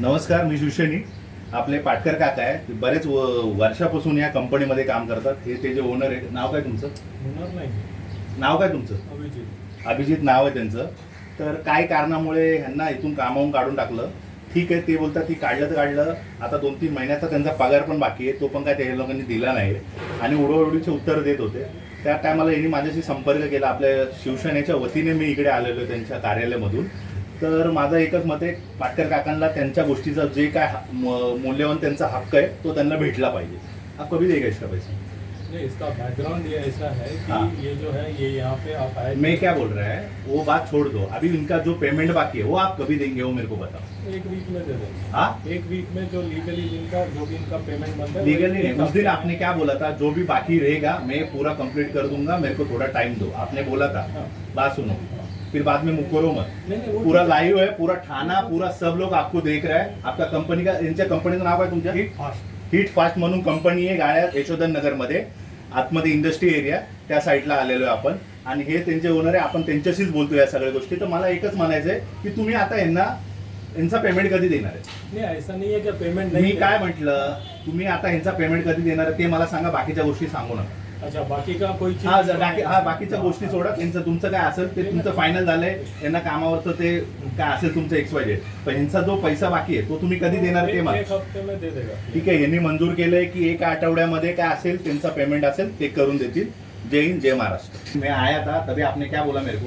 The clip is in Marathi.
नमस्कार मी शिवसेनी. आपले पाटकर काका आहे बरेच वर्षापासून या कंपनीमध्ये काम करतात. हे ते जे ओनर आहे नाव काय तुमचं? हुनर नहीं. नाव काय तुमचं? अभिजीत. अभिजित नाव आहे त्यांचं. तर काय कारणामुळे ह्यांना इथून कामावून काढून टाकलं? ठीक आहे ते बोलतात की काढलं तर काढलं आता दोन तीन महिन्याचा त्यांचा पगार पण बाकी आहे तो पण काय त्या लोकांनी दिला नाही. आणि उडवडीचे उत्तर देत होते. त्या टायमाला यांनी माझ्याशी संपर्क केला. आपल्या शिवसेनेच्या वतीने मी इकडे आलेलो त्यांच्या कार्यालयामधून. तर माझं एकच मत आहे पाटकर काकांना त्यांच्या गोष्टीचा जे काय हा- म- मूल्यवान त्यांचा हक्क आहे तो त्यांना भेटला पाहिजे. हा कभी देश इसका नहीं इसका बैकग्राउंड ये ऐसा है कि हाँ। ये जो है ये यहाँ पे आप आए मैं क्या बोल रहा है वो बात छोड़ दो। अभी इनका जो पेमेंट बाकी है वो आप कभी देंगे वो मेरे को बताओ। एक वीक में दे देंगे। हाँ? एक वीक में जो लीगली जिनका जो भी इनका पेमेंट बनता है लीगली नहीं उस दिन आपने क्या बोला था जो भी बाकी रहेगा मैं पूरा कंप्लीट कर दूँगा मेरे को थोड़ा टाइम दो। आपने बोला था। हाँ। बात सुनो। फिर बाद में मुकरो मत। पूरा लाइव है पूरा थाना पूरा सब लोग आपको देख रहा है। आपका कंपनी का इनच्या कंपनीचं नाव काय तुमच्या हिट फास्ट हिट फास्ट म्हणून कंपनी आहे गाड्या यशोधन नगर मध्ये। आतमध्ये इंडस्ट्री एरिया त्या साईडला आलेलो आहे आपण. आणि हे त्यांचे ओनर आहे आपण त्यांच्याशीच बोलतो या सगळ्या गोष्टी. तर मला एकच म्हणायचं आहे की तुम्ही आता यांना यांचा पेमेंट कधी देणार आहे? नहीं ऐसा नहीं है कि पेमेंट मी नहीं काय। म्हटलं? तुम्ही आता ह्यांचा पेमेंट कधी देणार आहे? ते मला सांगा बाकीच्या गोष्टी सांगू नका. अच्छा बाकी का कोई चीज हा ज- बाकी हा बाकीच्या गोष्टी सोडा. त्यांचं तुमचं काय असेल ते तुमचं फायनल झालंय. यांना कामावरचं ते काय असेल तुमचं एक्स वाय पण ह्यांचा जो पैसा बाकी आहे तो तुम्ही कधी देणार ते मला. एक हफ्ते में दे देगा ठीक आहे यांनी मंजूर केलंय की एका आठवड्यामध्ये काय असेल त्यांचा पेमेंट असेल ते करून देतील. जय हिंद जय महाराष्ट्र. मैं आया था तभी आपने क्या बोला मेरे को?